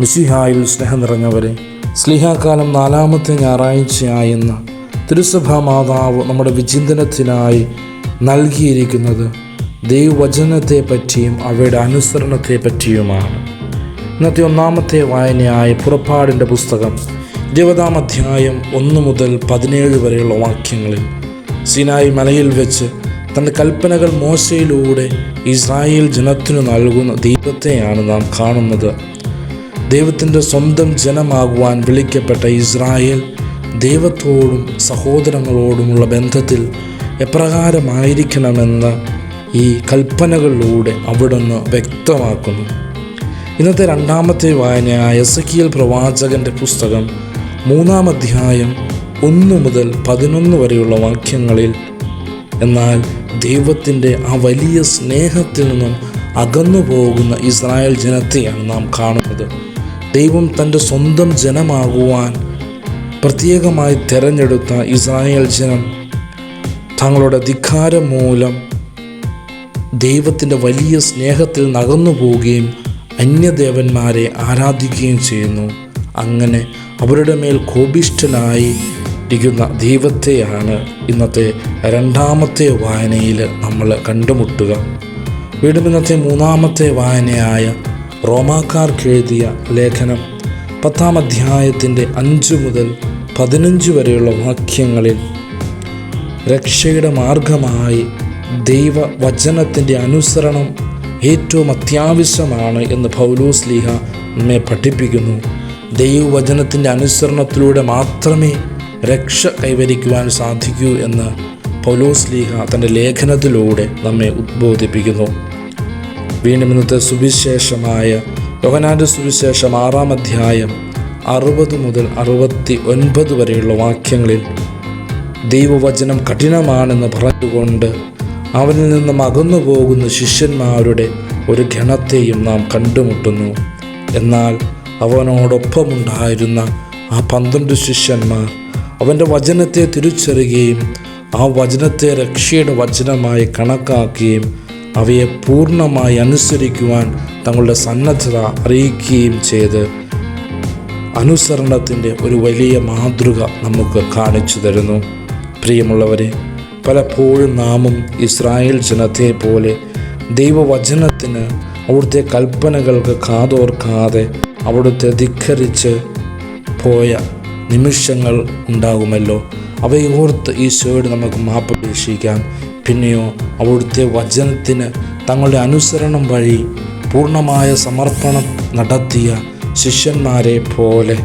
മിശിഹായിൽ സ്നേഹം നിറഞ്ഞവരെ സ്ലിഹാകാലം നാലാമത്തെ ഞായറാഴ്ചയായെന്ന് തിരുസഭാ മാതാവ് നമ്മുടെ വിചിന്തനത്തിനായി നൽകിയിരിക്കുന്നത് ദൈവവചനത്തെ പറ്റിയും അവയുടെ അനുസരണത്തെ പറ്റിയുമാണ് ഇന്നത്തെ ഒന്നാമത്തെ വായനയായ പുറപ്പാടിന്റെ പുസ്തകം ഇരുപതാം അധ്യായം ഒന്ന് മുതൽ പതിനേഴ് വരെയുള്ള വാക്യങ്ങളിൽ സിനായി മലയിൽ വെച്ച് തന്റെ കൽപ്പനകൾ മോശയിലൂടെ ഇസ്രായേൽ ജനത്തിനു നൽകുന്ന ദൈവത്തെയാണ് നാം കാണുന്നത്. ദൈവത്തിന്റെ സ്വന്തം ജനമാകുവാൻ വിളിക്കപ്പെട്ട ഇസ്രായേൽ ദൈവത്തോടും സഹോദരങ്ങളോടുമുള്ള ബന്ധത്തിൽ എപ്രകാരമായിരിക്കണമെന്ന് ഈ കൽപ്പനകളിലൂടെ അവിടുന്ന് വ്യക്തമാക്കുന്നു. ഇന്നത്തെ രണ്ടാമത്തെ വായനയായ എസക്കിയൽ പ്രവാചകന്റെ പുസ്തകം മൂന്നാം അധ്യായം ഒന്ന് മുതൽ പതിനൊന്ന് വരെയുള്ള വാക്യങ്ങളിൽ എന്നാൽ ദൈവത്തിന്റെ ആ വലിയ സ്നേഹത്തിൽ നിന്നും അകന്നു പോകുന്ന ഇസ്രായേൽ ജനത്തെയാണ് നാം കാണുന്നത്. ദൈവം തന്റെ സ്വന്തം ജനമാകുവാൻ പ്രത്യേകമായി തിരഞ്ഞെടുത്ത ഇസ്രായേൽ ജനം തങ്ങളുടെ ധിക്കാരം മൂലം ദൈവത്തിന്റെ വലിയ സ്നേഹത്തിൽ നകന്നു പോവുകയും അന്യദേവന്മാരെ ആരാധിക്കുകയും ചെയ്യുന്നു. അങ്ങനെ അവരുടെ മേൽ കോപിഷ്ഠനായി ഇരിക്കുന്ന ദൈവത്തെയാണ് ഇന്നത്തെ രണ്ടാമത്തെ വായനയിൽ നമ്മൾ കണ്ടുമുട്ടുക. വീണ്ടും ഇന്നത്തെ മൂന്നാമത്തെ വായനയായ റോമാക്കാർക്ക് എഴുതിയ ലേഖനം പത്താം അധ്യായത്തിന്റെ അഞ്ച് മുതൽ പതിനഞ്ച് വരെയുള്ള വാക്യങ്ങളിൽ രക്ഷയുടെ മാർഗമായി ദൈവവചനത്തിന്റെ അനുസരണം ഏറ്റവും അത്യാവശ്യമാണ് എന്ന് പൗലോസ് ലീഹ നമ്മെ പഠിപ്പിക്കുന്നു. ദൈവവചനത്തിന്റെ അനുസരണത്തിലൂടെ മാത്രമേ രക്ഷ കൈവരിക്കുവാൻ സാധിക്കൂ എന്ന് പൗലോസ് ലീഹ തന്റെ ലേഖനത്തിലൂടെ നമ്മെ ഉദ്ബോധിപ്പിക്കുന്നു. വീണ്ടും ഇന്നത്തെ സുവിശേഷമായ യോഹനാന്റെ സുവിശേഷം ആറാം അധ്യായം അറുപത് മുതൽ അറുപത്തി ഒൻപത് വരെയുള്ള വാക്യങ്ങളിൽ ദൈവവചനം കഠിനമാണെന്ന് പറഞ്ഞുകൊണ്ട് അവനിൽ നിന്നും അകന്നു പോകുന്ന ശിഷ്യന്മാരുടെ ഒരു ഗണത്തെയും നാം കണ്ടുമുട്ടുന്നു. എന്നാൽ അവനോടൊപ്പമുണ്ടായിരുന്ന ആ പന്ത്രണ്ട് ശിഷ്യന്മാർ അവന്റെ വചനത്തെ തിരിച്ചറിയുകയും ആ വചനത്തെ രക്ഷയുടെ വചനമായി കണക്കാക്കുകയും അവയെ പൂർണമായി അനുസരിക്കുവാൻ തങ്ങളുടെ സന്നദ്ധത അറിയിക്കുകയും ചെയ്ത് അനുസരണത്തിന്റെ ഒരു വലിയ മാതൃക നമുക്ക് കാണിച്ചു തരുന്നു. പ്രിയമുള്ളവരെ പലപ്പോഴും നാമും ഇസ്രായേൽ ജനത്തെ പോലെ ദൈവവചനത്തിന് അവിടുത്തെ കൽപ്പനകൾക്ക് കാതോർക്കാതെ അവിടുത്തെ ധിഖരിച്ച് പോയ നിമിഷങ്ങൾ ഉണ്ടാകുമല്ലോ. അവയോർത്ത് ഈശോയോട് നമുക്ക് മാപ്പപേക്ഷിക്കാം പിന്നെയോ അവിടുത്തെ വചനത്തിന് തങ്ങളുടെ അനുസരണം വഴി പൂർണമായ സമർപ്പണം നടത്തിയ ശിഷ്യന്മാരെ പോലെ.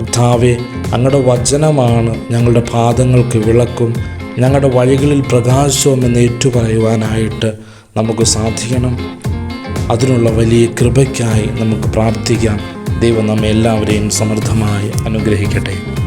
കർത്താവെ അങ്ങയുടെ വചനമാണ് ഞങ്ങളുടെ പാദങ്ങൾക്ക് വിളക്കും. ഞങ്ങളുടെ വഴികളിൽ പ്രകാശവും എന്ന് ഏറ്റുപറയുവാനായിട്ട് നമുക്ക് സാധിക്കണം. അതിനുള്ള വലിയ കൃപയ്ക്കായി നമുക്ക് പ്രാർത്ഥിക്കാം. ദൈവം നമ്മെ എല്ലാവരെയും സമൃദ്ധമായി അനുഗ്രഹിക്കട്ടെ.